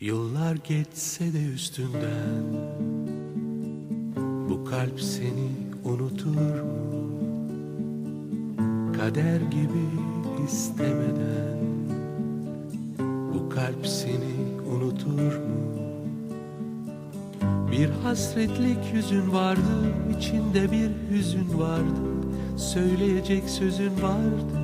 Yıllar geçse de üstünden Bu kalp seni unutur mu? Kader gibi istemeden Bu kalp seni unutur mu? Bir hasretlik yüzün vardı içinde bir hüzün vardı Söyleyecek sözün vardı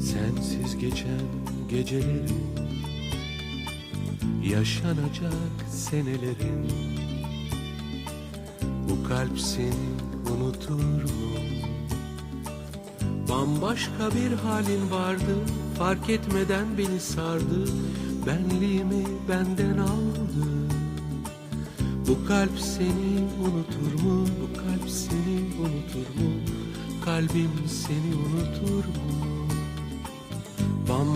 Sensiz geçen gecelerin Yaşanacak senelerin Bu kalp seni unutur mu? Bambaşka bir halin vardı Fark etmeden beni sardı Benliğimi benden aldı Bu kalp seni unutur mu? Bu kalp seni unutur mu? Kalbim seni unutur mu?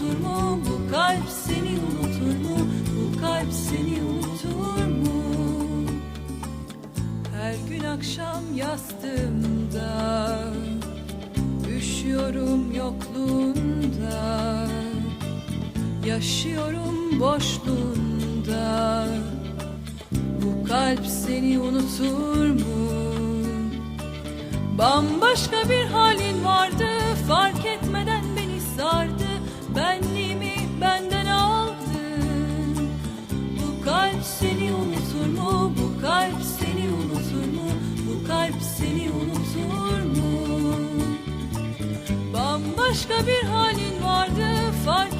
unutur mu? Bu kalp seni unutur mu? Bu kalp seni unutur mu? Her gün akşam yastığımda Üşüyorum yokluğunda Yaşıyorum boşluğunda Bu kalp seni unutur mu? Bambaşka bir halin vardı Fark etmeden Bambaşka bir halin vardı Fark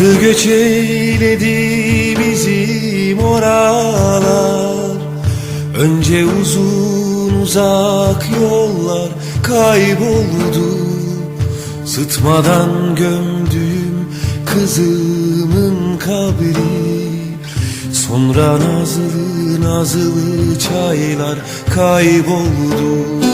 Kalktı göç eyledi bizim oralar Önce uzun uzak yollar kayboldu. Sıtmadan gömdüm kızımın kabri. Sonra nazlı nazlı çaylar kayboldu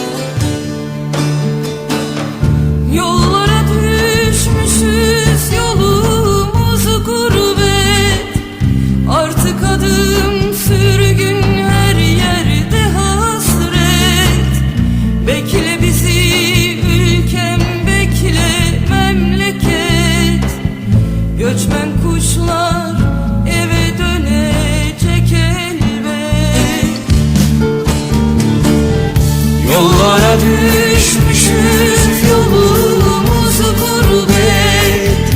düşmüşüz yolumuz gurbet.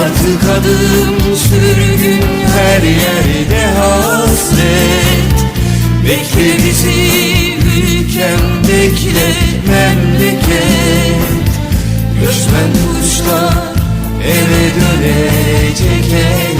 Artık adım sürgün her yerde hasret. Bekle bizi ülkem bekle memleket. Göçmen kuşlar eve dönecek elbet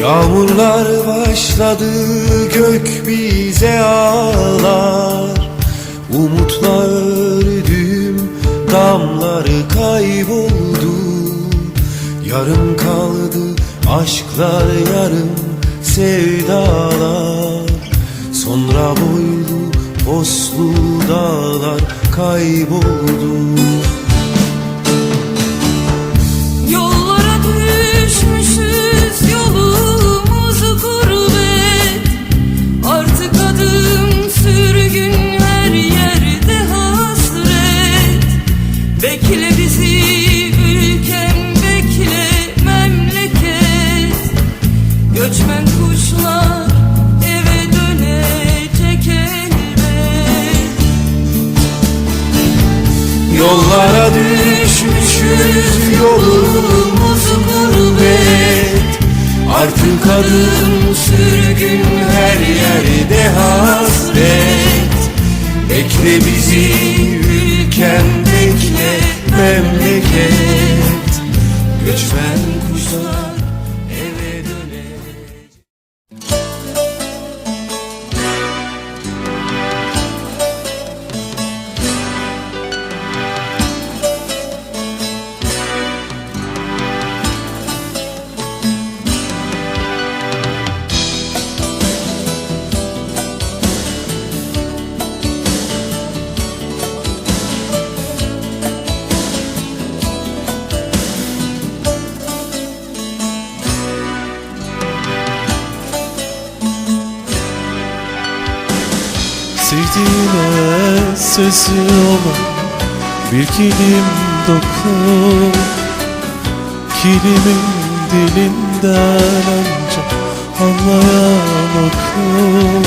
Yağmurlar başladı gök bize ağlar. Umutlar öldüm damları kayboldu. Yarım kaldı aşklar yarım sevdalar. Sonra boylu poslu dağlar kayboldu Bekle bizi ülkem bekle memleket. Göçmen kuşlar eve dönecek Yollara düşmüşüz yolumuz gurbet. Artık adım sürgün her yerde hasret. Bekle bizi kilim dokun Kilimin dilinden ancak anlayan okun.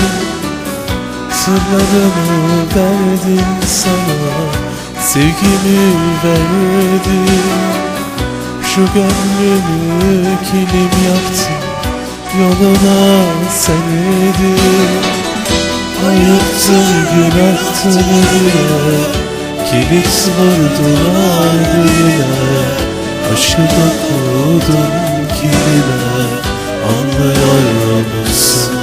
Sırlarımı verdim sana Sevgimi verdim. Şu gönlümü kilim yaptım Yoluna serdim Ayıptır günahtır diye Kilit vurdular diline Aşkı dokudum kiline Anlıyor musun?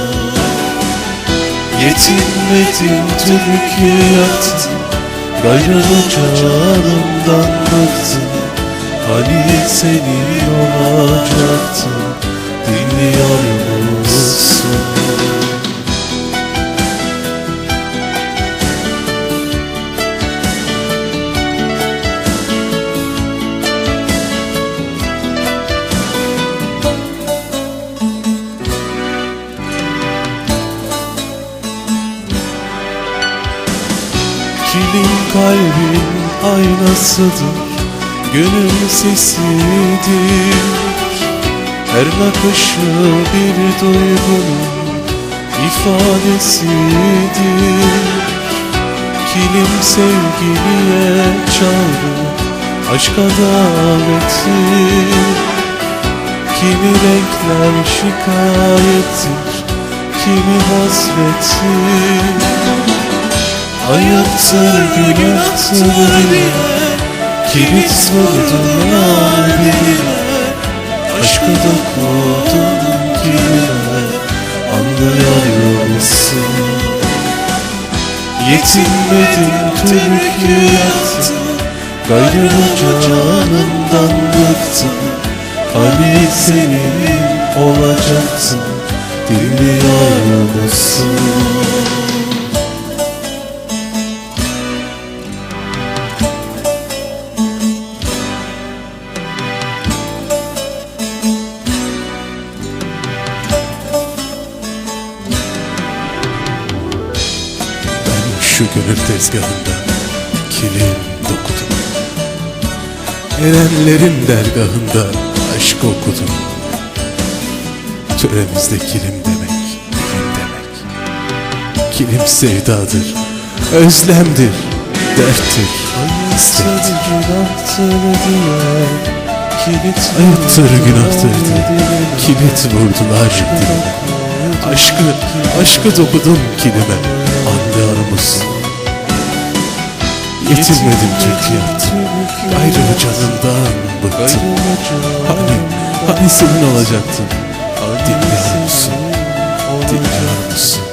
Yetinmedim Gayrı canımdan bıktım Hani senin olacaktım Dinliyor musun? Aynasıdır Gönül sesidir? Her nakışı bir duygunun ifadesidir. Kilim sevgiliye çağrı Aşka davettir Kimi renkler şikayettir Kimi hasrettir Ayıptır, günahtır diye Kilit vurdular diline Aşkı dokudum kimine Anlayamazsın Yetinmedim Türkiye'de Gayrına canımdan bıktım. Hani senin olacaksın Dinliyor musun? Şu gönül tezgahında kilim dokudum. Erenlerin dergahında aşk okudum. Töremizde kilim demek, kilim demek. Kilim sevdadır, özlemdir, derttir, hasrettir Ayıptır günahtır diye kilit vurdular dilime Aşkı, aşkı dokudum kilime anlarımız Yetinmedim tek Türkiye'm Ayrımı canından bıktım. Hani, hani senin olacaktım Dinler misin? Dinler misin?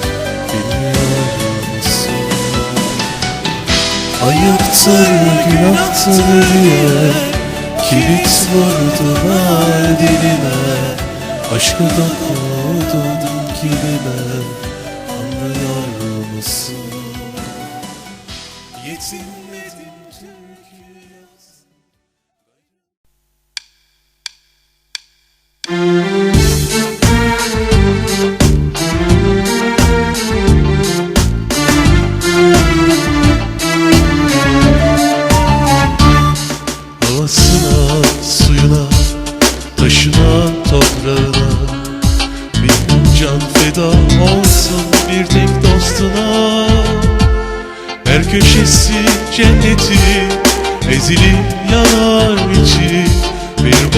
Ayıptır, günahtır diye Kilit vurdular diline. Aşkı da kodum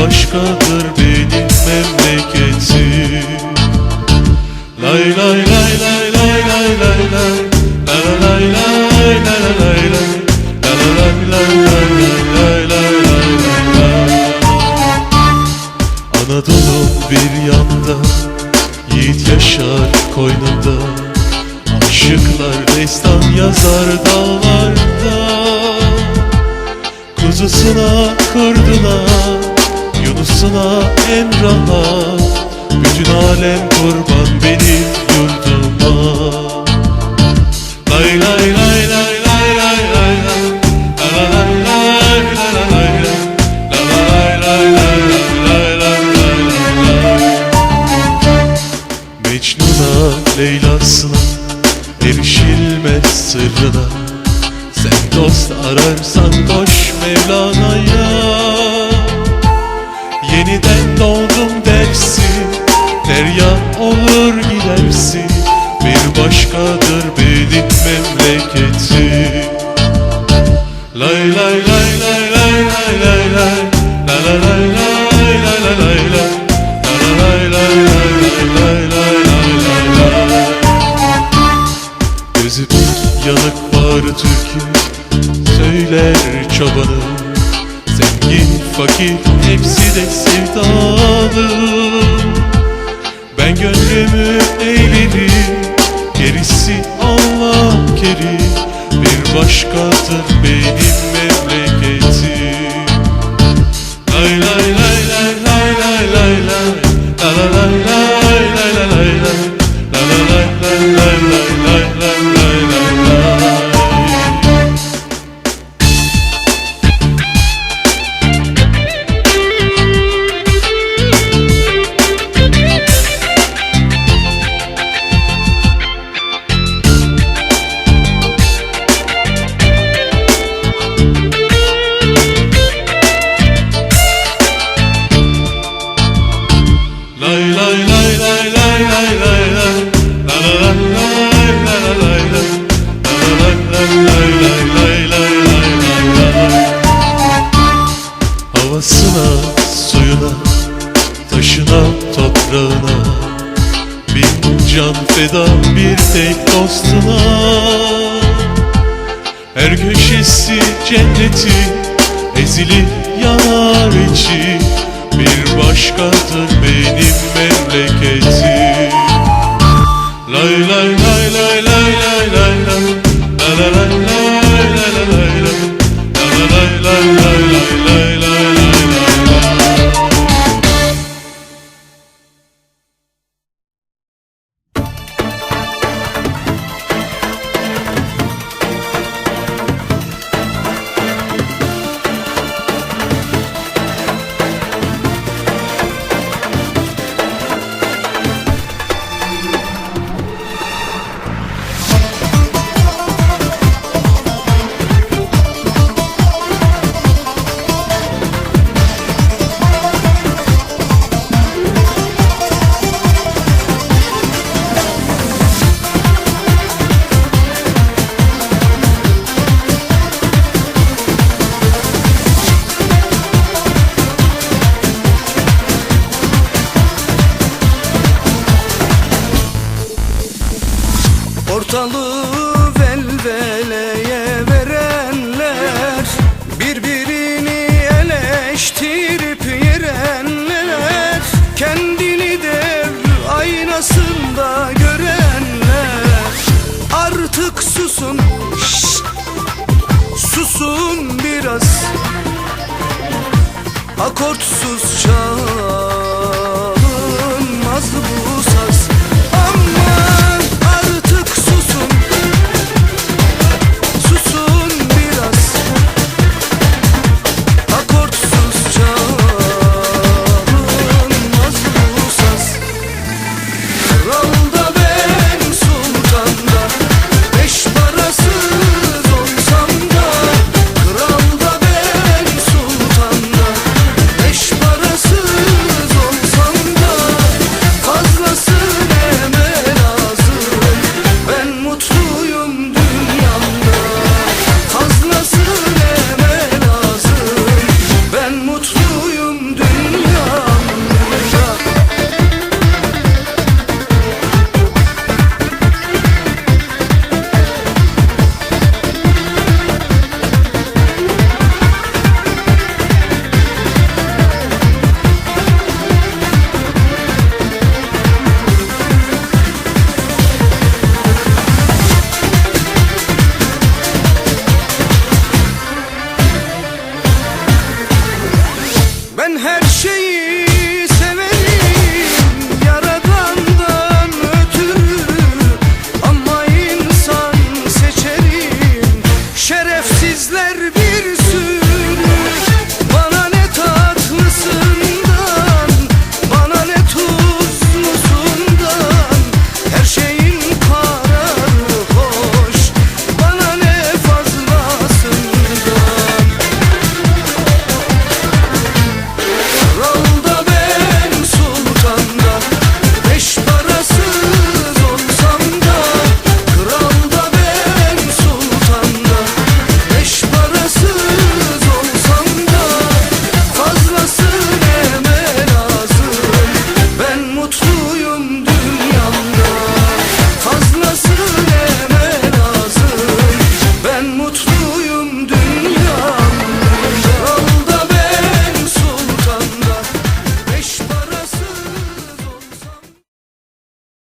başkadır benim memleketim Lay lay lay lay lay lay lay lay La la lay lay la la lay lay La la lay lay lay lay lay lay lay lay Anadolu bir yanda Yiğit yaşar koynunda Aşıklar destan yazar dağlarda Kuzusuna kapısına en rahat Bütün alem kurban benim. gideceksin? Her köşesi cenneti ezilip yanar içi. Bir başkadır benim memleketim. korkusuz çağ.